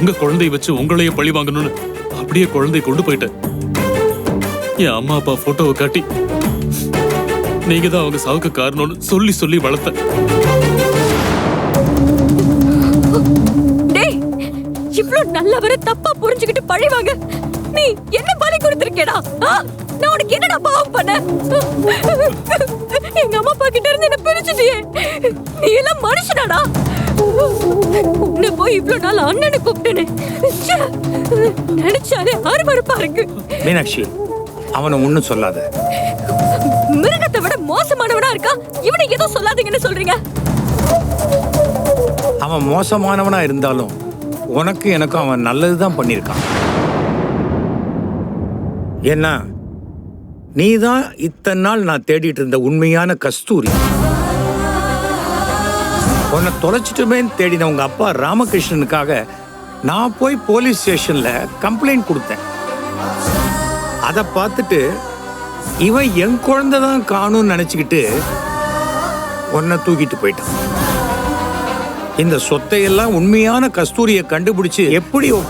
உங்க குழந்தைய வச்சு உங்களையே பழி வாங்கணும்னு அப்படியே குழந்தைய கொண்டு போயிட்டேன். என் அம்மா அப்பா போட்டோவை காட்டி நீங்க தான் அவங்க சாவுக்கு காரணம்னு சொல்லி சொல்லி வளர்த்த டேய் இவ்ளோ நல்லவரை தப்பா புரிஞ்சுக்கிட்டு பழிவாங்க நீ என்ன பலி கொடுத்திருக்கேடா? ஆ? நான் உனக்கு என்னடா பாவம் பண்ண? எங்க அம்மா அப்பா கிட்ட இருந்து என்ன பிரிச்சுட்டியே? நீ எல்லாம் மனுஷனாடா? இவ்ளோ நாள் அண்ணனை கூப்பிட்டேனே. ச்சே, நினைச்சாலே அருவருப்பா இருக்கு. மீனாட்சி அவனை ஒன்றும் சொல்லாத. மிருகத்தை விட மோசமானவனா இருக்கா? இவனை ஏதோ சொல்லாதீங்கன்னு சொல்றீங்க. அவன் மோசமானவனா இருந்தாலும் உனக்கு எனக்கும் அவன் நல்லது தான் பண்ணியிருக்கான். ஏன்னா நீ தான் இத்தனை நாள் நான் தேடிட்டு இருந்த உண்மையான கஸ்தூரி. உன்னை தொலைச்சிட்டுமேன்னு தேடின உங்க அப்பா ராமகிருஷ்ணனுக்காக நான் போய் போலீஸ் ஸ்டேஷன்ல கம்ப்ளைண்ட் கொடுத்தேன். அதை பார்த்துட்டு இவன் என் குழந்தை தான் காணும்னு நினச்சிக்கிட்டு உன்னை தூக்கிட்டு போயிட்டான். இந்த சொத்தையெல்லாம் உண்மையான கஸ்தூரியை கண்டுபிடிச்சு எப்படி